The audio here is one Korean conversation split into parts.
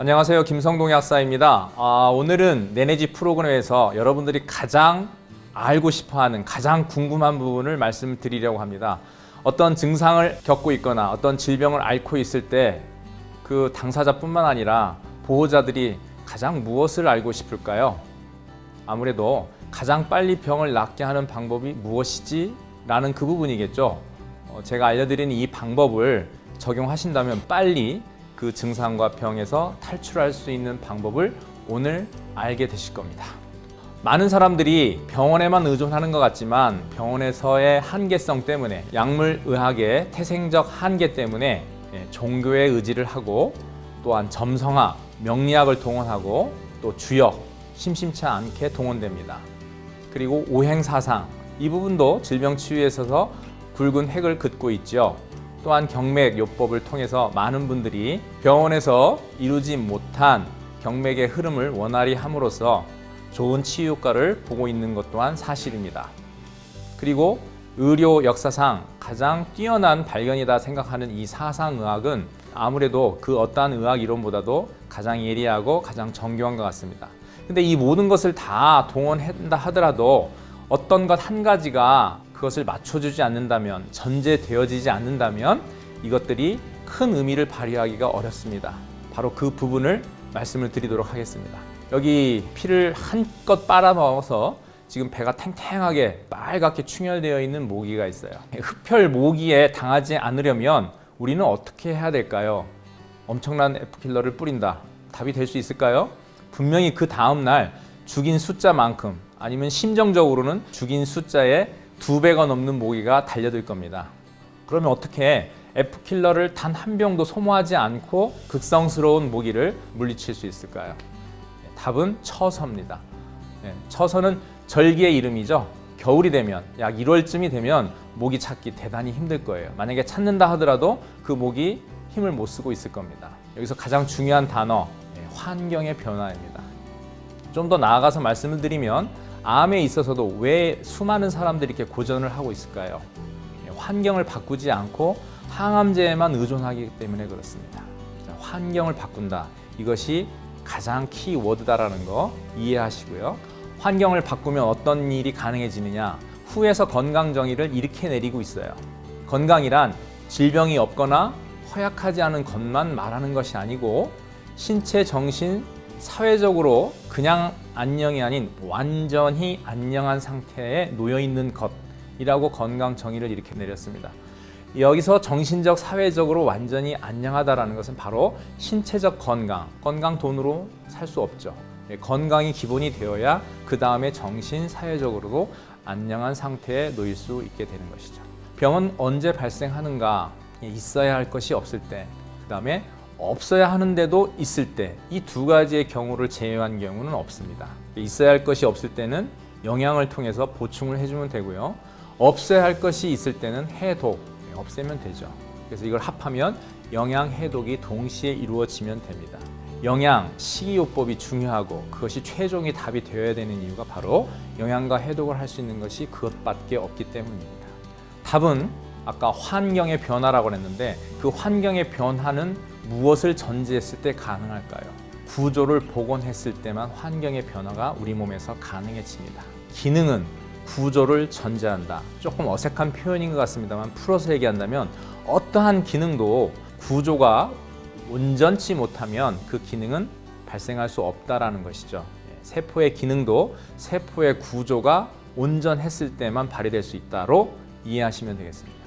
안녕하세요. 김성동 약사입니다. 아, 오늘은 내내지 프로그램에서 여러분들이 가장 알고 싶어 하는 가장 궁금한 부분을 말씀드리려고 합니다. 어떤 증상을 겪고 있거나 어떤 질병을 앓고 있을 때 그 당사자뿐만 아니라 보호자들이 가장 무엇을 알고 싶을까요? 아무래도 가장 빨리 병을 낫게 하는 방법이 무엇이지? 라는 그 부분이겠죠. 어, 제가 알려드린 이 방법을 적용하신다면 빨리 그 증상과 병에서 탈출할 수 있는 방법을 오늘 알게 되실 겁니다. 많은 사람들이 병원에만 의존하는 것 같지만 병원에서의 한계성 때문에 약물 의학의 태생적 한계 때문에 예, 종교의 의지를 하고 또한 점성학, 명리학을 동원하고 또 주역, 심심치 않게 동원됩니다. 그리고 오행사상 이 부분도 질병 치유에 있어서 굵은 획을 긋고 있죠. 또한 경맥 요법을 통해서 많은 분들이 병원에서 이루지 못한 경맥의 흐름을 원활히 함으로써 좋은 치유 효과를 보고 있는 것 또한 사실입니다. 그리고 의료 역사상 가장 뛰어난 발견이다 생각하는 이 사상의학은 아무래도 그 어떠한 의학 이론보다도 가장 예리하고 가장 정교한 것 같습니다. 근데 이 모든 것을 다 동원한다 하더라도 어떤 것 한 가지가 그것을 맞춰주지 않는다면 전제되어지지 않는다면 이것들이 큰 의미를 발휘하기가 어렵습니다. 바로 그 부분을 말씀을 드리도록 하겠습니다. 여기 피를 한껏 빨아먹어서 지금 배가 탱탱하게 빨갛게 충혈되어 있는 모기가 있어요. 흡혈 모기에 당하지 않으려면 우리는 어떻게 해야 될까요? 엄청난 F킬러를 뿌린다. 답이 될 수 있을까요? 분명히 그 다음 날 죽인 숫자만큼 아니면 심정적으로는 죽인 숫자의 두 배가 넘는 모기가 달려들 겁니다. 그러면 어떻게 F킬러를 단 한 병도 소모하지 않고 극성스러운 모기를 물리칠 수 있을까요? 네, 답은 처서입니다. 네, 처서는 절기의 이름이죠. 겨울이 되면 약 1월쯤이 되면 모기 찾기 대단히 힘들 거예요. 만약에 찾는다 하더라도 그 모기 힘을 못 쓰고 있을 겁니다. 여기서 가장 중요한 단어 네, 환경의 변화입니다. 좀 더 나아가서 말씀을 드리면 암에 있어서도 왜 수많은 사람들이 이렇게 고전을 하고 있을까요? 네, 환경을 바꾸지 않고 항암제에만 의존하기 때문에 그렇습니다. 자, 환경을 바꾼다. 이것이 가장 키워드다라는 거 이해하시고요. 환경을 바꾸면 어떤 일이 가능해지느냐? 후에서 건강 정의를 이렇게 내리고 있어요. 건강이란 질병이 없거나 허약하지 않은 것만 말하는 것이 아니고 신체, 정신, 사회적으로 그냥 안녕이 아닌 완전히 안녕한 상태에 놓여 있는 것이라고 건강 정의를 이렇게 내렸습니다. 여기서 정신적, 사회적으로 완전히 안녕하다라는 것은 바로 신체적 건강, 건강 돈으로 살 수 없죠. 예, 건강이 기본이 되어야 그 다음에 정신, 사회적으로도 안녕한 상태에 놓일 수 있게 되는 것이죠. 병은 언제 발생하는가? 예, 있어야 할 것이 없을 때, 그 다음에 없어야 하는데도 있을 때, 이 두 가지의 경우를 제외한 경우는 없습니다. 있어야 할 것이 없을 때는 영양을 통해서 보충을 해주면 되고요. 없어야 할 것이 있을 때는 해독, 예, 없애면 되죠. 그래서 이걸 합하면 영양 해독이 동시에 이루어지면 됩니다. 영양, 식이요법이 중요하고 그것이 최종의 답이 되어야 되는 이유가 바로 영양과 해독을 할 수 있는 것이 그것밖에 없기 때문입니다. 답은 아까 환경의 변화라고 했는데 그 환경의 변화는 무엇을 전제했을 때 가능할까요? 구조를 복원했을 때만 환경의 변화가 우리 몸에서 가능해집니다. 기능은 구조를 전제한다. 조금 어색한 표현인 것 같습니다만 풀어서 얘기한다면 어떠한 기능도 구조가 온전치 못하면 그 기능은 발생할 수 없다라는 것이죠. 예, 세포의 기능도 세포의 구조가 온전했을 때만 발휘될 수 있다로 이해하시면 되겠습니다.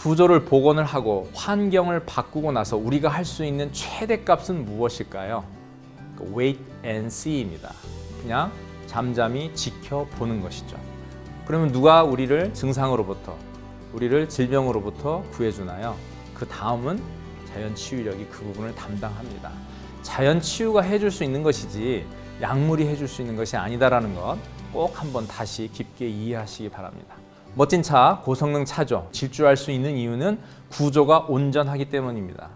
구조를 복원을 하고 환경을 바꾸고 나서 우리가 할 수 있는 최대 값은 무엇일까요? 그 wait and see입니다. 그냥 잠잠히 지켜보는 것이죠. 그러면 누가 우리를 증상으로부터, 우리를 질병으로부터 구해주나요? 그 다음은 자연 치유력이 그 부분을 담당합니다. 자연 치유가 해줄 수 있는 것이지 약물이 해줄 수 있는 것이 아니다라는 것 꼭 한번 다시 깊게 이해하시기 바랍니다. 멋진 차, 고성능 차죠. 질주할 수 있는 이유는 구조가 온전하기 때문입니다.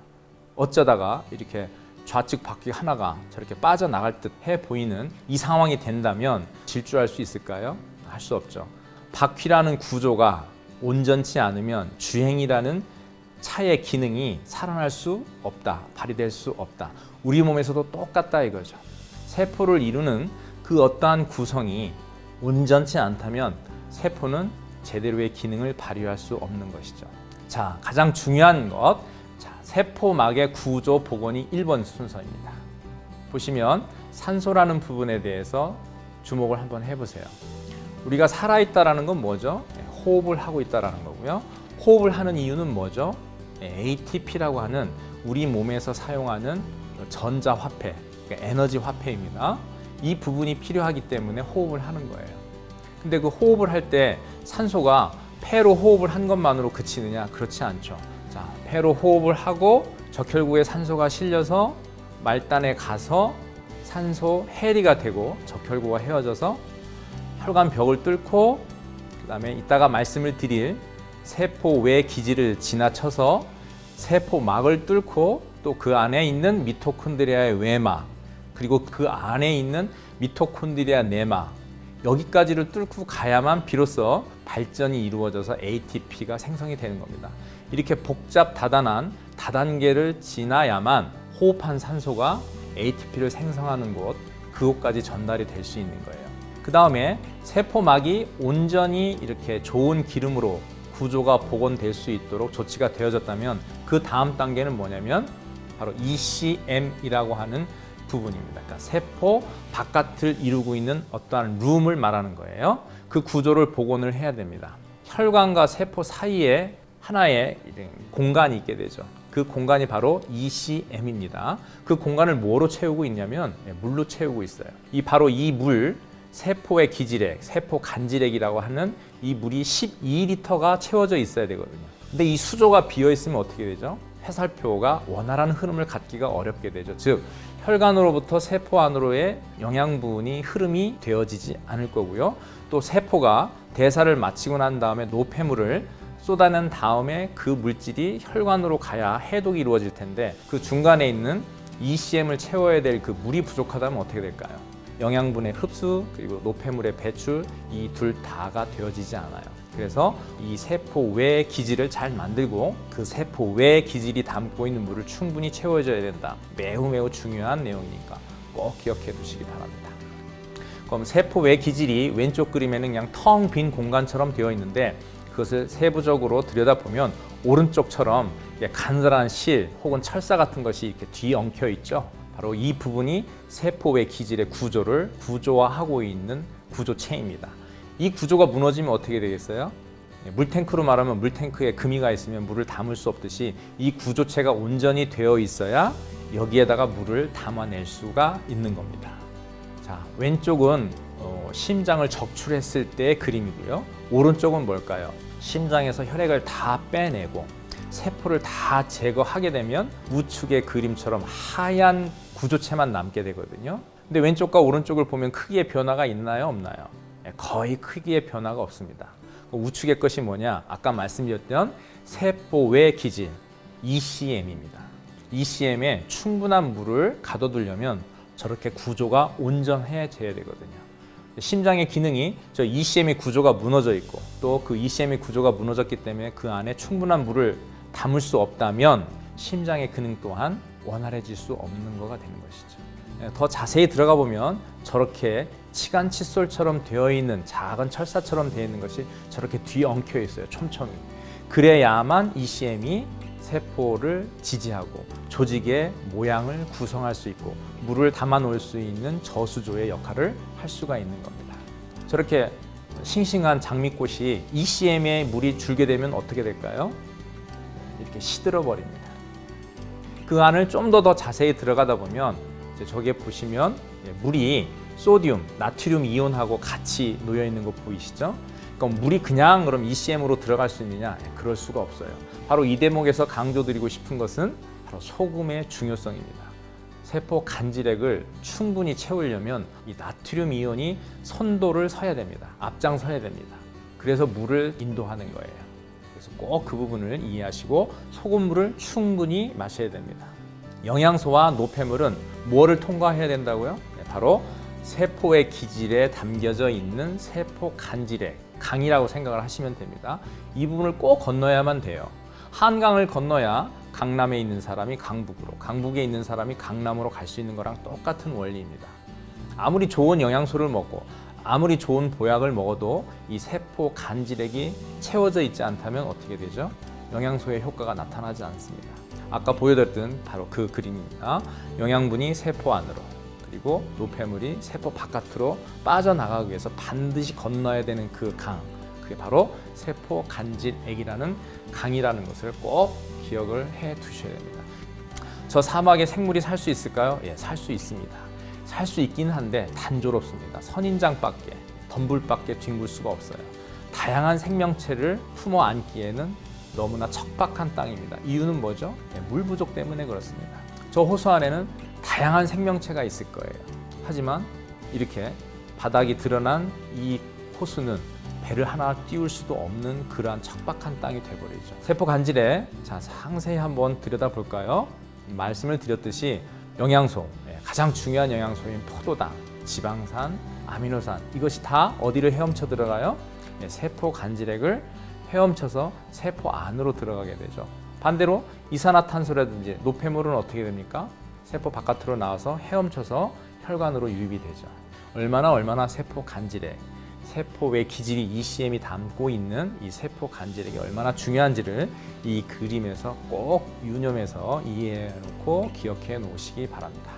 어쩌다가 이렇게 좌측 바퀴 하나가 저렇게 빠져나갈 듯 해 보이는 이 상황이 된다면 질주할 수 있을까요? 할 수 없죠. 바퀴라는 구조가 온전치 않으면 주행이라는 차의 기능이 살아날 수 없다. 발휘될 수 없다. 우리 몸에서도 똑같다 이거죠. 세포를 이루는 그 어떠한 구성이 온전치 않다면 세포는 제대로의 기능을 발휘할 수 없는 것이죠. 자, 가장 중요한 것. 자, 세포막의 구조 복원이 1번 순서입니다. 보시면 산소라는 부분에 대해서 주목을 한번 해보세요. 우리가 살아있다라는 건 뭐죠? 네, 호흡을 하고 있다라는 거고요. 호흡을 하는 이유는 뭐죠? 네, ATP라고 하는 우리 몸에서 사용하는 전자 화폐, 그러니까 에너지 화폐입니다. 이 부분이 필요하기 때문에 호흡을 하는 거예요. 근데 그 호흡을 할 때 산소가 폐로 호흡을 한 것만으로 그치느냐? 그렇지 않죠. 자, 폐로 호흡을 하고 적혈구에 산소가 실려서 말단에 가서 산소 해리가 되고 적혈구가 헤어져서 혈관 벽을 뚫고 그다음에 이따가 말씀을 드릴 세포 외 기지를 지나쳐서 세포막을 뚫고 또 그 안에 있는 미토콘드리아의 외막 그리고 그 안에 있는 미토콘드리아 내막 여기까지를 뚫고 가야만 비로소 발전이 이루어져서 ATP가 생성이 되는 겁니다. 이렇게 복잡 다단한 다단계를 지나야만 호흡한 산소가 ATP를 생성하는 곳 그곳까지 전달이 될 수 있는 거예요. 그 다음에 세포막이 온전히 이렇게 좋은 기름으로 구조가 복원될 수 있도록 조치가 되어졌다면 그 다음 단계는 뭐냐면 바로 ECM이라고 하는 부분입니다. 그러니까 세포 바깥을 이루고 있는 어떠한 룸을 말하는 거예요. 그 구조를 복원을 해야 됩니다. 혈관과 세포 사이에 하나의 공간이 있게 되죠. 그 공간이 바로 ECM입니다. 그 공간을 뭐로 채우고 있냐면 네, 물로 채우고 있어요. 이 바로 이 물, 세포의 기질액, 세포 간질액이라고 하는 이 물이 12리터가 채워져 있어야 되거든요. 근데 이 수조가 비어 있으면 어떻게 되죠? 회살표가 원활한 흐름을 갖기가 어렵게 되죠. 즉 혈관으로부터 세포 안으로의 영양분이 흐름이 되어지지 않을 거고요. 또 세포가 대사를 마치고 난 다음에 노폐물을 쏟아낸 다음에 그 물질이 혈관으로 가야 해독이 이루어질 텐데 그 중간에 있는 ECM을 채워야 될 그 물이 부족하다면 어떻게 될까요? 영양분의 흡수 그리고 노폐물의 배출 이 둘 다가 되어지지 않아요. 그래서 이 세포 외 기질을 잘 만들고 그 세포 외 기질이 담고 있는 물을 충분히 채워줘야 된다. 매우 매우 중요한 내용이니까 꼭 기억해 두시기 바랍니다. 그럼 세포 외 기질이 왼쪽 그림에는 그냥 텅 빈 공간처럼 되어 있는데 그것을 세부적으로 들여다보면 오른쪽처럼 간절한 실 혹은 철사 같은 것이 이렇게 뒤엉켜 있죠. 바로 이 부분이 세포의 기질의 구조를 구조화하고 있는 구조체입니다. 이 구조가 무너지면 어떻게 되겠어요? 예, 물탱크로 말하면 물탱크에 금이 가 있으면 물을 담을 수 없듯이 이 구조체가 온전히 되어 있어야 여기에다가 물을 담아낼 수가 있는 겁니다. 자, 왼쪽은 어, 심장을 적출했을 때의 그림이고요. 오른쪽은 뭘까요? 심장에서 혈액을 다 빼내고 세포를 다 제거하게 되면 우측의 그림처럼 하얀 구조체만 남게 되거든요. 근데 왼쪽과 오른쪽을 보면 크기의 변화가 있나요, 없나요? 네, 거의 크기의 변화가 없습니다. 그 우측의 것이 뭐냐? 아까 말씀드렸던 세포 외 기질 ECM입니다. ECM에 충분한 물을 가둬두려면 저렇게 구조가 온전해져야 되거든요. 심장의 기능이 저 ECM의 구조가 무너져 있고 또 그 ECM의 구조가 무너졌기 때문에 그 안에 충분한 물을 담을 수 없다면 심장의 기능 또한 원활해질 수 없는 거가 되는 것이죠. 예, 더 자세히 들어가 보면 저렇게 치간 칫솔처럼 되어 있는 작은 철사처럼 되어 있는 것이 저렇게 뒤엉켜 있어요. 촘촘히. 그래야만 ECM이 세포를 지지하고 조직의 모양을 구성할 수 있고 물을 담아 놓을 수 있는 저수조의 역할을 할 수가 있는 겁니다. 저렇게 싱싱한 장미꽃이 ECM에 물이 줄게 되면 어떻게 될까요? 이렇게 시들어 버립니다. 그 안을 좀 더 더 자세히 들어가다 보면 이제 저기에 보시면 예, 물이 소디움, 나트륨 이온하고 같이 놓여 있는 거 보이시죠? 그럼 물이 그냥 그럼 ECM으로 들어갈 수 있느냐? 예, 그럴 수가 없어요. 바로 이 대목에서 강조드리고 싶은 것은 바로 소금의 중요성입니다. 세포 간질액을 충분히 채우려면 이 나트륨 이온이 선도를 서야 됩니다. 앞장서야 됩니다. 그래서 물을 인도하는 거예요. 그래서 꼭 그 부분을 이해하시고 소금물을 충분히 마셔야 됩니다. 영양소와 노폐물은 뭐를 통과해야 된다고요? 네, 바로 세포의 기질에 담겨져 있는 세포 간질액, 강이라고 생각을 하시면 됩니다. 이 부분을 꼭 건너야만 돼요. 한강을 건너야 강남에 있는 사람이 강북으로, 강북에 있는 사람이 강남으로 갈 수 있는 거랑 똑같은 원리입니다. 아무리 좋은 영양소를 먹고 아무리 좋은 보약을 먹어도 이 세포 간질액이 채워져 있지 않다면 어떻게 되죠? 영양소의 효과가 나타나지 않습니다. 아까 보여드렸던 바로 그 그림입니다. 영양분이 세포 안으로 그리고 노폐물이 세포 바깥으로 빠져나가기 위해서 반드시 건너야 되는 그 강. 그게 바로 세포 간질액이라는 강이라는 것을 꼭 기억을 해 두셔야 됩니다. 저 사막에 생물이 살 수 있을까요? 예, 살 수 있습니다. 살 수 있긴 한데 단조롭습니다. 선인장밖에, 덤불밖에 뒹굴 수가 없어요. 다양한 생명체를 품어 안기에는 너무나 척박한 땅입니다. 이유는 뭐죠? 예, 물 부족 때문에 그렇습니다. 저 호수 안에는 다양한 생명체가 있을 거예요. 하지만 이렇게 바닥이 드러난 이 호수는 배를 하나 띄울 수도 없는 그러한 척박한 땅이 돼버리죠. 세포 간질에 자 상세히 한번 들여다볼까요? 말씀을 드렸듯이 영양소 예, 가장 중요한 영양소인 포도당, 지방산, 아미노산 이것이 다 어디를 헤엄쳐 들어가요? 예, 세포 간질액을 헤엄쳐서 세포 안으로 들어가게 되죠. 반대로 이산화탄소라든지 노폐물은 어떻게 됩니까? 세포 바깥으로 나와서 헤엄쳐서 혈관으로 유입이 되죠. 얼마나 얼마나 세포 간질액, 세포의 기질이 ECM이 담고 있는 이 세포 간질액이 얼마나 중요한지를 이 그림에서 꼭 유념해서 이해해 놓고 기억해 놓으시기 바랍니다.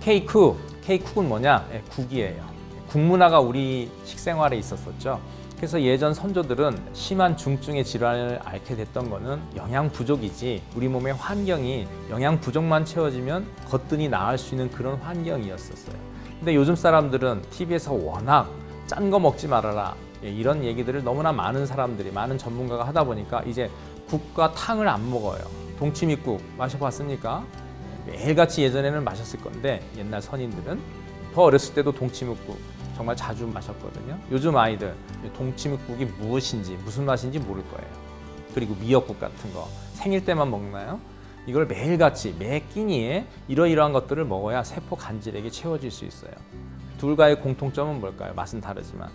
K9, K9는 뭐냐? 예, 국이에요. 국문화가 우리 식생활에 있었었죠. 그래서 예전 선조들은 심한 중증의 질환을 앓게 됐던 거는 영양 부족이지 우리 몸의 환경이 영양 부족만 채워지면 거뜬히 나을 수 있는 그런 환경이었었어요. 근데 요즘 사람들은 TV에서 워낙 짠 거 먹지 말아라 예, 이런 얘기들을 너무나 많은 사람들이 많은 전문가가 하다 보니까 이제 국과 탕을 안 먹어요. 동치미국 마셔봤습니까? 매일같이 예전에는 마셨을 건데 옛날 선인들은 더 어렸을 때도 동치미국 정말 자주 마셨거든요. 요즘 아이들 동치미국이 무엇인지 무슨 맛인지 모를 거예요. 그리고 미역국 같은 거 생일 때만 먹나요? 이걸 매일같이 매 끼니에 이러이러한 것들을 먹어야 세포 간질액이 채워질 수 있어요. 둘과의 공통점은 뭘까요? 맛은 다르지만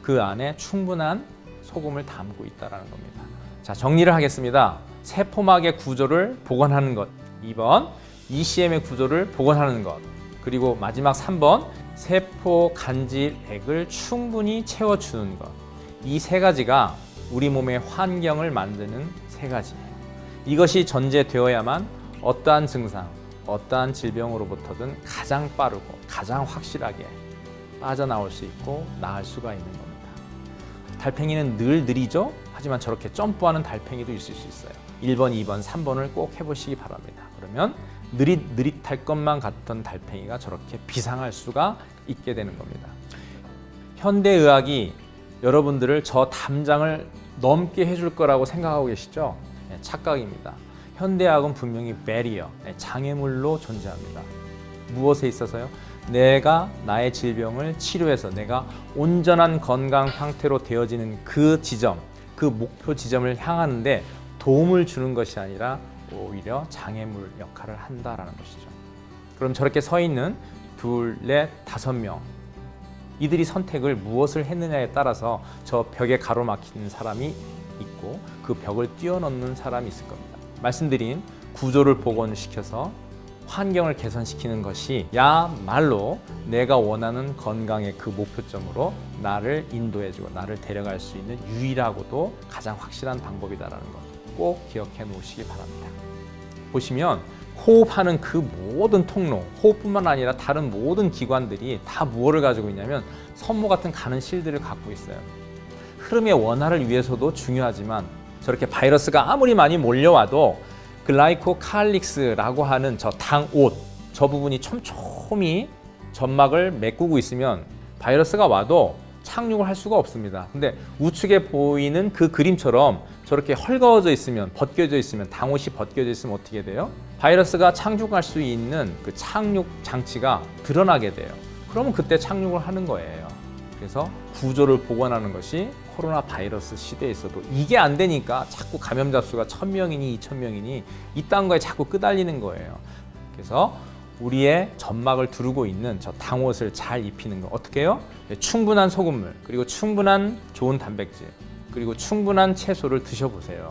그 안에 충분한 소금을 담고 있다라는 겁니다. 자, 정리를 하겠습니다. 세포막의 구조를 복원하는 것. 2번 ECM의 구조를 복원하는 것. 그리고 마지막 3번 세포 간질액을 충분히 채워주는 것. 이 세 가지가 우리 몸의 환경을 만드는 세 가지예요. 이것이 전제되어야만 어떠한 증상, 어떠한 질병으로부터든 가장 빠르고 가장 확실하게 빠져나올 수 있고 나을 수가 있는 겁니다. 달팽이는 늘 느리죠? 하지만 저렇게 점프하는 달팽이도 있을 수 있어요. 1번, 2번, 3번을 꼭 해보시기 바랍니다. 그러면 느릿느릿할 것만 같던 달팽이가 저렇게 비상할 수가 있게 되는 겁니다. 현대의학이 여러분들을 저 담장을 넘게 해줄 거라고 생각하고 계시죠? 네, 착각입니다. 현대의학은 분명히 베리어, 네, 장애물로 존재합니다. 무엇에 있어서요? 내가 나의 질병을 치료해서 내가 온전한 건강 상태로 되어지는 그 지점, 그 목표 지점을 향하는데 도움을 주는 것이 아니라 오히려 장애물 역할을 한다라는 것이죠. 그럼 저렇게 서 있는 둘, 넷, 다섯 명 이들이 선택을 무엇을 했느냐에 따라서 저 벽에 가로막히는 사람이 있고 그 벽을 뛰어넘는 사람이 있을 겁니다. 말씀드린 구조를 복원시켜서 환경을 개선시키는 것이 야말로 내가 원하는 건강의 그 목표점으로 나를 인도해주고 나를 데려갈 수 있는 유일하고도 가장 확실한 방법이다라는 것 꼭 기억해 놓으시기 바랍니다. 보시면 호흡하는 그 모든 통로, 호흡뿐만 아니라 다른 모든 기관들이 다 무엇을 가지고 있냐면 선모 같은 가는 실들을 갖고 있어요. 흐름의 원활을 위해서도 중요하지만 저렇게 바이러스가 아무리 많이 몰려와도 글라이코칼릭스라고 하는 저 당옷 저 부분이 촘촘히 점막을 메꾸고 있으면 바이러스가 와도 착륙을 할 수가 없습니다. 근데 우측에 보이는 그 그림처럼 저렇게 헐거워져 있으면 벗겨져 있으면 당옷이 벗겨져 있으면 어떻게 돼요? 바이러스가 착륙할 수 있는 그 착륙 장치가 드러나게 돼요. 그러면 그때 착륙을 하는 거예요. 그래서 구조를 복원하는 것이 코로나 바이러스 시대에 있어도 이게 안 되니까 자꾸 감염자 수가 천 명이니 이천 명이니 이딴 거에 자꾸 끄달리는 거예요. 그래서 우리의 점막을 두르고 있는 저 당옷을 잘 입히는 거 어떻게 해요? 네, 충분한 소금물 그리고 충분한 좋은 단백질 그리고 충분한 채소를 드셔보세요.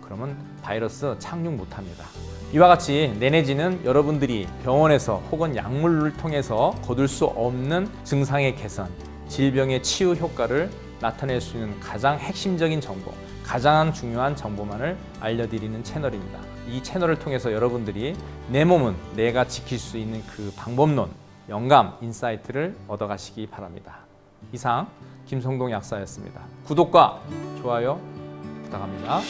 그러면 바이러스 착륙 못합니다. 이와 같이 내내지는 여러분들이 병원에서 혹은 약물을 통해서 거둘 수 없는 증상의 개선, 질병의 치유 효과를 나타낼 수 있는 가장 핵심적인 정보, 가장 중요한 정보만을 알려드리는 채널입니다. 이 채널을 통해서 여러분들이 내 몸은 내가 지킬 수 있는 그 방법론, 영감, 인사이트를 얻어가시기 바랍니다. 이상 김성동 약사였습니다. 구독과 좋아요 부탁합니다.